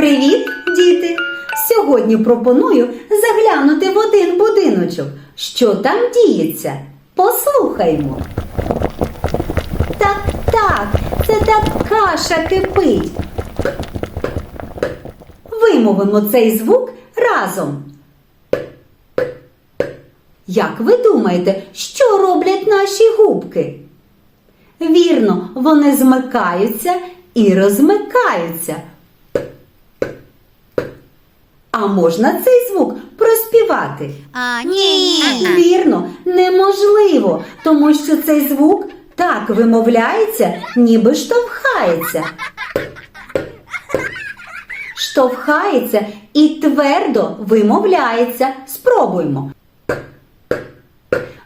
Привіт, діти! Сьогодні пропоную заглянути в один будиночок. Що там діється? Послухаймо. Так, так, це так каша кипить. Вимовимо цей звук разом. Як ви думаєте, що роблять наші губки? Вірно, вони змикаються і розмикаються. А можна цей звук проспівати? А, ні. Вірно, неможливо, тому що цей звук так вимовляється, ніби штовхається. Штовхається і твердо вимовляється. Спробуймо.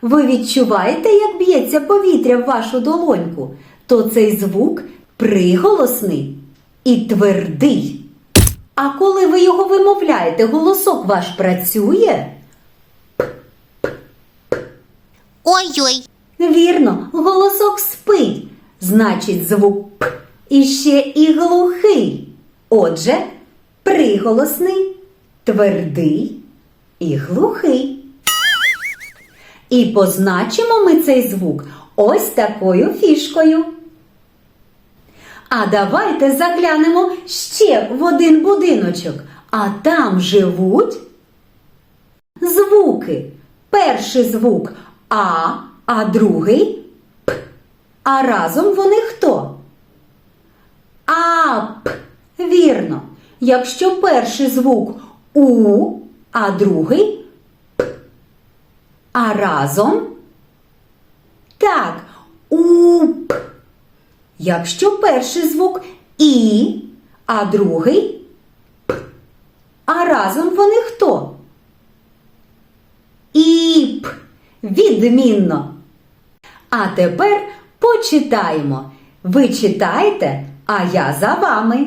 Ви відчуваєте, як б'ється повітря в вашу долоньку? То цей звук приголосний і твердий. А коли ви його вимовляєте, голосок ваш працює? Ой-ой. Вірно, голосок спить. Значить, звук П іще і глухий. Отже, приголосний, твердий і глухий. І позначимо ми цей звук ось такою фішкою. А давайте заглянемо ще в один будиночок, а там живуть звуки. Перший звук А, а другий П. А разом вони хто? Ап. Вірно. Якщо перший звук У, а другий П. А разом так, уп. Якщо перший звук І, а другий П. А разом вони хто? Іп. Відмінно. А тепер почитаємо. Ви читаєте, а я за вами.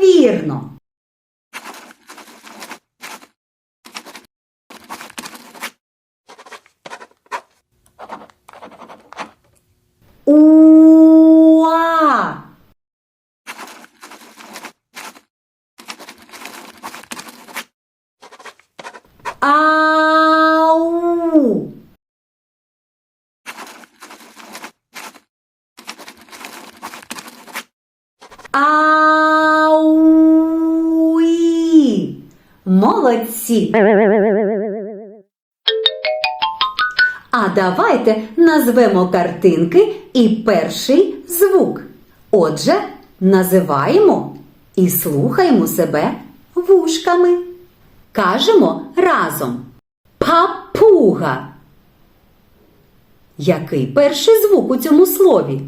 Вірно. Уа. Ау. Молодці. А давайте назвемо картинки і перший звук. Отже, називаємо і слухаємо себе вушками. Кажемо разом папуга. Який перший звук у цьому слові?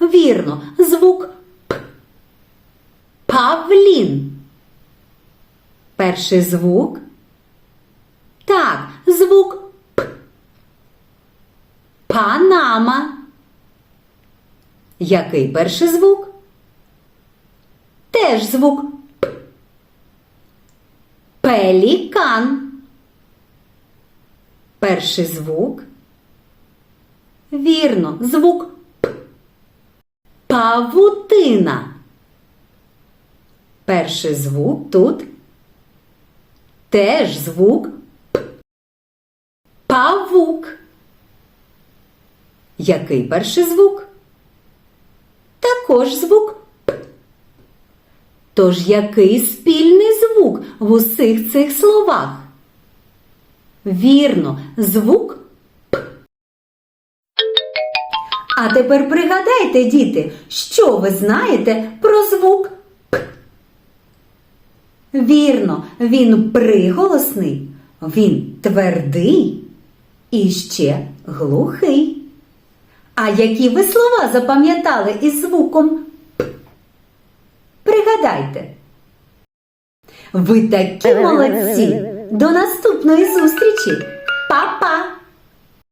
Вірно, звук П. Павлін. Перший звук. Так, звук П. Панама. Який перший звук? Теж звук П. Пелікан. Перший звук. Вірно, звук П. Павутина. Перший звук тут. Теж звук П. Павук. Який перший звук? Також звук П. Тож який спільний звук в усіх цих словах? Вірно, звук П. А тепер пригадайте, діти, що ви знаєте про звук. Вірно, він приголосний, він твердий і ще глухий. А які ви слова запам'ятали із звуком П? Пригадайте. Ви такі молодці! До наступної зустрічі! Па-па!